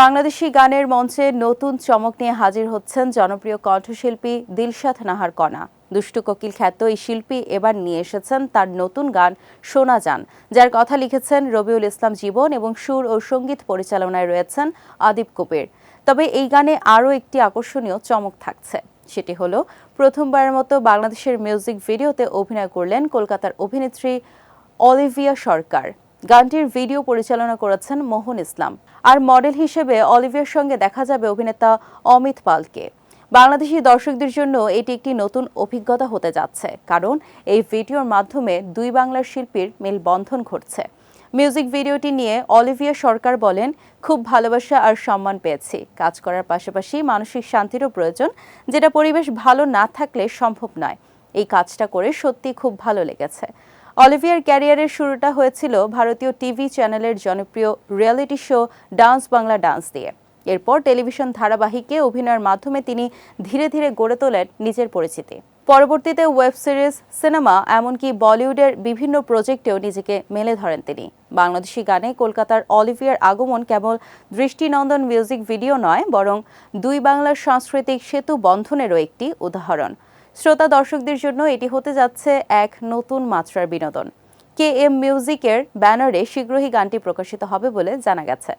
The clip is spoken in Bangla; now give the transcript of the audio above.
বাংলাদেশি গানের মঞ্চে নতুন চমক নিয়ে হাজির হচ্ছেন জনপ্রিয় কণ্ঠশিল্পী দিলশাদ নাহার কণা। দুষ্টু কোকিল খ্যাত এই শিল্পী এবার নিয়ে এসেছেন তার নতুন গান শোনা যান যার কথা লিখেছেন রবিউল ইসলাম জীবন এবং সুর ও সংগীত পরিচালনায় রয়েছেন আদিব কবির। তবে এই গানে আরও একটি আকর্ষণীয় চমক থাকছে। সেটি হলো, প্রথমবারের মতো বাংলাদেশের মিউজিক ভিডিওতে অভিনয় করলেন কলকাতার অভিনেত্রী অলিভিয়া সরকার। গানটির ভিডিও পরিচালনা করেছেন মোহন ইসলাম। আর মডেল হিসেবে অলিভিয়ার সঙ্গে দেখা যাবে অভিনেতা অমিত পালকে। বাংলাদেশি দর্শকদের জন্য এটি একটি নতুন অভিজ্ঞতা হতে যাচ্ছে, কারণ এই ভিডিওর মাধ্যমে দুই বাংলার শিল্পীর মেলবন্ধন ঘটছে। মিউজিক ভিডিওটি নিয়ে অলিভিয়া সরকার বলেন, খুব ভালোবাসা আর সম্মান পেয়েছি। কাজ করার পাশাপাশি মানসিক শান্তিরও প্রয়োজন, যেটা পরিবেশ ভালো না থাকলে সম্ভব নয়। এই কাজটা করে সত্যি খুব ভালো লেগেছে। অলিভিয়ার ক্যারিয়ারের শুরুটা হয়েছিল ভারতীয় টিভি চ্যানেলের জনপ্রিয় reality show dance Bangla dance দিয়ে। এরপর টেলিভিশন ধারাবাহিকে অভিনয়ের মাধ্যমে তিনি ধীরে ধীরে গড়ে তোলেন নিজের পরিচিতি। পরবর্তীতে ওয়েব সিরিজ, সিনেমা, এমনকি বলিউডের বিভিন্ন প্রজেক্টেও নিজেকে মেলে ধরেন তিনি। বাংলাদেশি গানে কলকাতার অলিভিয়ার আগমন কেবল দৃষ্টিনন্দন মিউজিক ভিডিও নয়, বরং দুই বাংলার সাংস্কৃতিক সেতু বন্ধনেরও একটি উদাহরণ। শ্রোতা দর্শকদের জন্য এটি হতে যাচ্ছে এক নতুন মাত্রার বিনোদন। কে এম মিউজিকের ব্যানারে শীঘ্রই গানটি প্রকাশিত হবে বলে জানা গেছে।